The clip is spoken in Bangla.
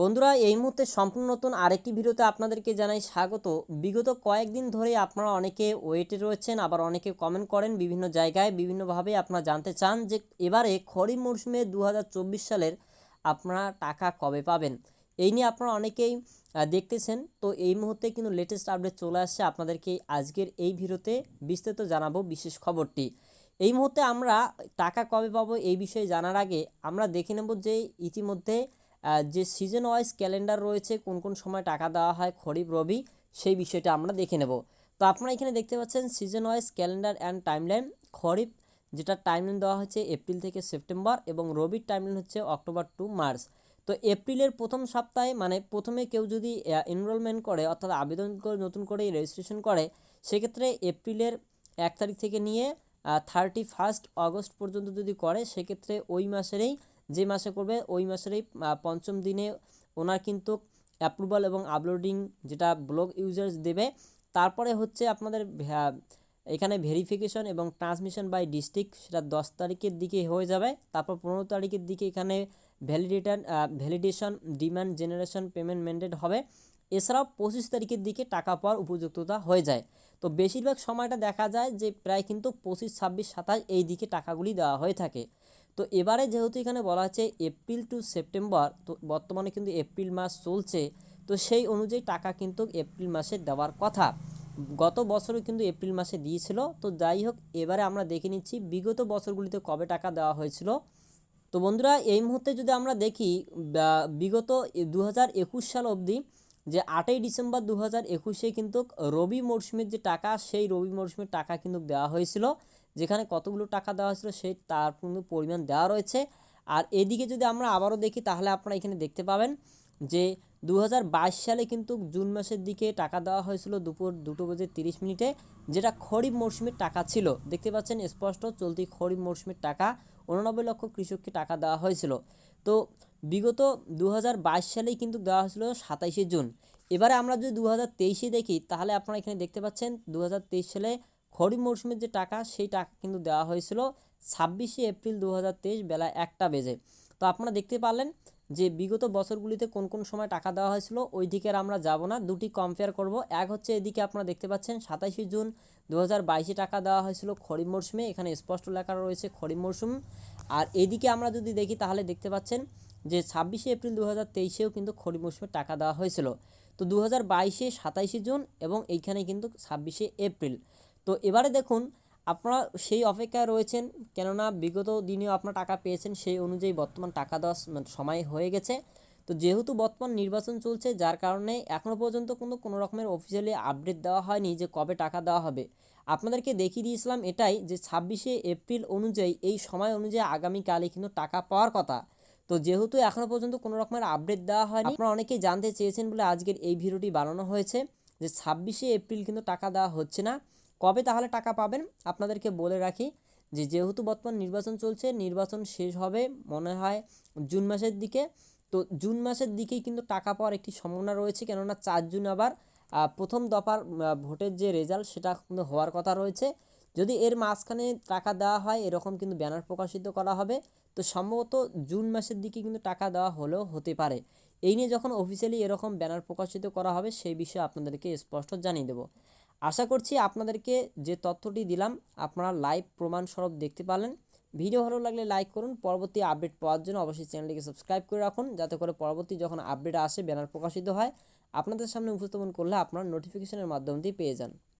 বন্ধুরা, এই মুহূর্তে সম্পূর্ণ নতুন আরেকটি ভিডিওতে আপনাদেরকে জানাই স্বাগত। বিগত কয়েকদিন ধরে আপনারা অনেকে ওয়েটে রয়েছেন, আবার অনেকে কমেন্ট করেন বিভিন্ন জায়গায় বিভিন্নভাবে আপনারা জানতে চান যে এবারে খরিফ মরশুমে দু হাজার চব্বিশ সালের আপনারা টাকা কবে পাবেন। এই নিয়ে আপনারা অনেকেই দেখতেছেন। তো এই মুহূর্তে কিন্তু লেটেস্ট আপডেট চলে আসছে আপনাদেরকে আজকের এই ভিডিওতে বিস্তারিত জানাব বিশেষ খবরটি। এই মুহূর্তে আমরা টাকা কবে পাবো এই বিষয়ে জানার আগে আমরা দেখে নেব যে ইতিমধ্যে যে সিজন ওয়াইজ ক্যালেন্ডার রয়েছে, কোন কোন সময় টাকা দেওয়া হয়, খরিফ, রবি, সেই বিষয়টা আমরা দেখে নেব। তো আপনারা এখানে দেখতে পাচ্ছেন season wise calendar and timeline kharif, যেটা টাইমলাইন দেওয়া হচ্ছে এপ্রিল থেকে সেপ্টেম্বর এবং রবির টাইমলাইন হচ্ছে অক্টোবর টু মার্চ। তো এপ্রিলের প্রথম সপ্তাহে মানে প্রথমে কেউ যদি এনরোলমেন্ট করে, অর্থাৎ আবেদন করে, নতুন করে রেজিস্ট্রেশন করে, সেক্ষেত্রে এপ্রিলের এক তারিখ থেকে নিয়ে থার্টি ফার্স্ট আগস্ট পর্যন্ত যদি করে, সেক্ষেত্রে ওই মাসেরই যে মাসে করবে, ওই মাসেরই পঞ্চম দিনে ওনার কিন্তু অ্যাপ্রুভাল এবং আপলোডিং যেটা ব্লগ ইউজার্স দেবে। তারপরে হচ্ছে আপনাদের এখানে ভেরিফিকেশন এবং ট্রান্সমিশন বাই ডিস্ট্রিক্ট সেটা দশ তারিখের দিকে হয়ে যাবে। তারপর পনেরো তারিখের দিকে এখানে validator validation demand generation payment mandate হবে। এছাড়াও পঁচিশ তারিখের দিকে টাকা পাওয়ার উপযুক্ততা হয়ে যায়। তো বেশিরভাগ সময়টা দেখা যায় যে প্রায় কিন্তু পঁচিশ, ছাব্বিশ, সাতাশ এই দিকে টাকাগুলি দেওয়া হয়ে থাকে। তো এবারে যেহেতু এখানে বলা হচ্ছে এপ্রিল টু সেপ্টেম্বর, তো বর্তমানে কিন্তু এপ্রিল মাস চলছে, তো সেই অনুযায়ী টাকা কিন্তু এপ্রিল মাসে দেওয়ার কথা। গত বছরও কিন্তু এপ্রিল মাসে দিয়েছিল, তো যাই হোক, এবারে আমরা দেখে নিচ্ছি বিগত বছরগুলিতে কবে টাকা দেওয়া হয়েছিল। তো বন্ধুরা, এই মুহূর্তে যদি আমরা দেখি বিগত দু হাজার একুশ সাল অবধি যে আটই ডিসেম্বর দু হাজার একুশে কিন্তু রবি মরশুমের যে টাকা, সেই রবি মরশুমের টাকা কিন্তু দেওয়া হয়েছিল। যেখানে কতগুলো টাকা দেওয়া হয়েছিল সেই তার কিন্তু পরিমাণ দেওয়া রয়েছে। আর এদিকে যদি আমরা আবারও দেখি, তাহলে আপনারা এখানে দেখতে পাবেন যে দু হাজার বাইশ সালে কিন্তু জুন মাসের দিকে টাকা দেওয়া হয়েছিল দুপুর দুটো বেজে তিরিশ মিনিটে, যেটা খরিফ মরশুমের টাকা ছিল। দেখতে পাচ্ছেন, স্পষ্ট চলতি খরিফ মরশুমের টাকা উননব্বই লক্ষ কৃষককে টাকা দেওয়া হয়েছিল। তো বিগত দু হাজার বাইশ সালেই কিন্তু দেওয়া হয়েছিল সাতাইশে জুন। এবারে আমরা যদি দু দেখি, তাহলে আপনারা এখানে দেখতে পাচ্ছেন দু হাজার তেইশ সালে খরিফ মরশুমের যে টাকা, সেই টাকা কিন্তু দেওয়া হয়েছিল ছাব্বিশে এপ্রিল দু বেলা একটা বেজে। তো আপনারা দেখতে পারলেন যে বিগত বছরগুলিতে কোন কোন সময় টাকা দেওয়া হয়েছিল, ওই দিকে আর আমরা যাব না, দুটি কম্পেয়ার করব। এক হচ্ছে এদিকে আপনারা দেখতে পাচ্ছেন, সাতাশে জুন দু টাকা দেওয়া হয়েছিল খরিফ মরশুমে এখানে স্পষ্ট লেখা রয়েছে খরিফ মরশুম আর এদিকে আমরা যদি দেখি, তাহলে দেখতে পাচ্ছেন যে ছাব্বিশে এপ্রিল দু হাজার কিন্তু খরিফ মরশুমে টাকা দেওয়া হয়েছিল। তো দু হাজার বাইশে সাতাইশে জুন এবং এইখানে কিন্তু ছাব্বিশে এপ্রিল। তো এবারে দেখুন, আপনারা সেই অপেক্ষায় রয়েছেন, কেননা বিগত দিনেও আপনারা টাকা পেয়েছেন, সেই অনুযায়ী বর্তমান টাকা দেওয়ার মানে সময় হয়ে গেছে। তো যেহেতু বর্তমান নির্বাচন চলছে, যার কারণে এখনও পর্যন্ত কিন্তু কোনো রকমের অফিসিয়ালি আপডেট দেওয়া হয়নি যে কবে টাকা দেওয়া হবে। আপনাদেরকে দেখিয়ে দিয়েছিলাম এটাই যে ছাব্বিশে এপ্রিল অনুযায়ী, এই সময় অনুযায়ী আগামীকালে কিন্তু টাকা পাওয়ার কথা। তো যেহেতু এখনও পর্যন্ত কোনো রকমের আপডেট দেওয়া হয়নি, আপনারা অনেকেই জানতে চেয়েছেন বলে আজকের এই ভিডিওটি বানানো হয়েছে যে ছাব্বিশে এপ্রিল কিন্তু টাকা দেওয়া হচ্ছে না। কবে তাহলে টাকা পাবেন? আপনাদেরকে বলে রাখি যে, যেহেতু বর্তমান নির্বাচন চলছে, নির্বাচন শেষ হবে মনে হয় জুন মাসের দিকে। তো জুন মাসের দিকেই কিন্তু টাকা পাওয়ার একটি সম্ভাবনা রয়েছে। কেননা চার জুন আবার প্রথম দফার ভোটের যে রেজাল্ট সেটা কিন্তু হওয়ার কথা রয়েছে। যদি এর মাঝখানে টাকা দেওয়া হয়, এরকম কিন্তু ব্যানার প্রকাশিত করা হবে। তো সম্ভবত জুন মাসের দিকে কিন্তু টাকা দেওয়া হলেও হতে পারে। এই নিয়ে যখন অফিসিয়ালি এরকম ব্যানার প্রকাশিত করা হবে, সেই বিষয়ে আপনাদেরকে স্পষ্ট জানিয়ে দেবো। আশা করছি আপনাদেরকে যে তথ্যটি দিলাম, আপনারা লাইভ প্রমাণস্বরূপ দেখতে পারলেন। ভিডিও ভালো লাগলে লাইক করুন, পরবর্তী আপডেট পাওয়ার জন্য অবশ্যই চ্যানেলটিকে সাবস্ক্রাইব করে রাখুন, যাতে করে পরবর্তী যখন আপডেট আসে, ব্যানার প্রকাশিত হয়, আপনাদের সামনে উপস্থাপন করলে আপনারা নোটিফিকেশনের মাধ্যম দিয়ে পেয়ে যান।